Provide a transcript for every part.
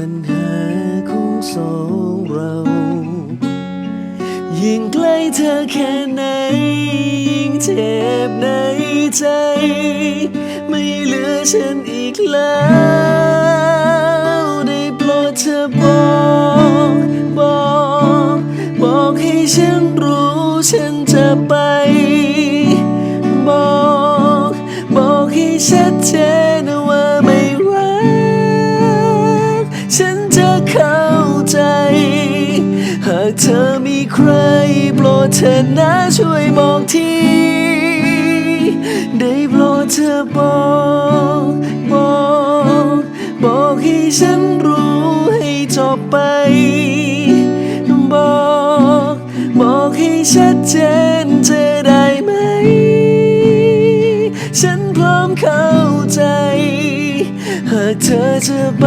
ปัญหาของสองเรา ยิ่งใกล้เธอแค่ไหน ยิ่งเจ็บในใจ ไม่เหลือฉันอีกแล้วได้โปรดเธอบอกบอก บอกให้ฉันรู้ฉันจะไป บอก บอกให้ชัดเจน เข้าใจ หากเธอมีใครโปรดเธอนะช่วยบอกทีได้โปรดเธอบอกบอก บอกให้ฉันรู้ให้จบไป บอก บอกให้ชัดเจนเจะากเธอจะไป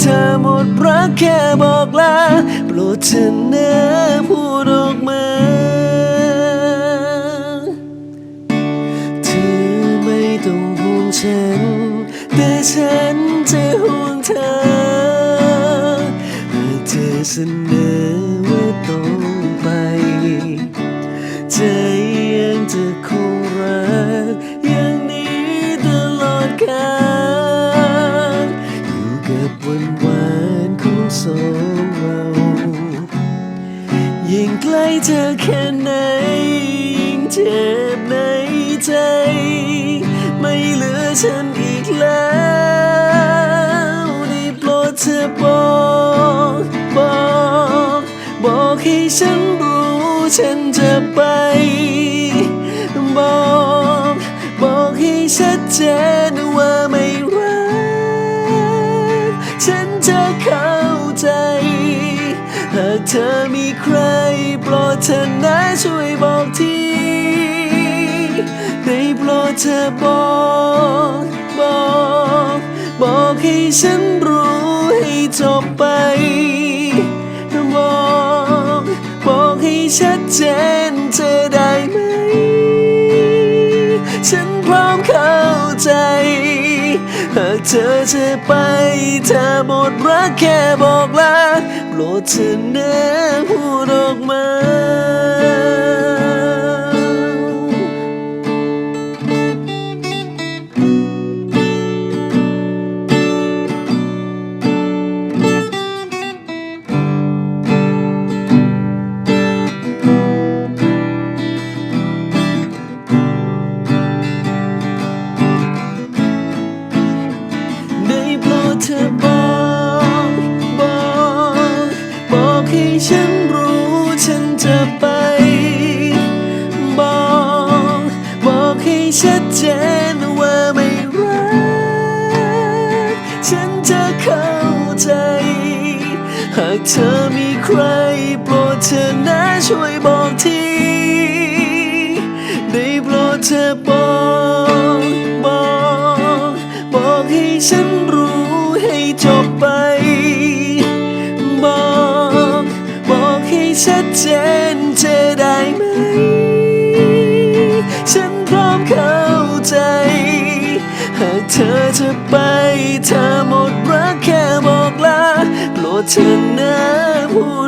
เธอหมดรักแค่บอกลาโปรดเธอนะพูดออกมาเธอไม่ต้องห่วงฉัน แต่ฉันจะห่วงเธอหากเธอเสนอว่าต้องไป ใจยังจะคงรักอย่างนี้ตลอดกาล เธอแค่ไหนยิ่งเจ็บในใจ ไม่เหลือฉันอีกแล้วได้โปรดเธอบอกบอกบอกให้ฉันรู้ฉันจะไป บอกบอกให้ชัดเจนว่าไม่รัก ฉันจะเข้าใจ หากเธอมีใครโปร ดเธอนะช่วยบอกทีได้โปรดเธอบอกบอก บอกให้ฉันรู้ให้จบไป บอก บอกให้ชัดเจนจะได้ไหม ฉันพร้อมเข้าใจหากเธอจะไปเธอหมดรักแค่บอกลาโปรดเธอนะ ฉันรู้ฉันจะไป บอก บอกให้ชัดเจนว่าไม่รัก ฉันจะเข้าใจ หากเธอมีใครโปรดเธอนะช่วยบอกที ได้โปรดเธอ ชันเธอได้ไหม ฉันพร้อมเข้าใจ หากเธอจะไปเธอหมดรักแค่บอกลาโปรดเธอนะพูด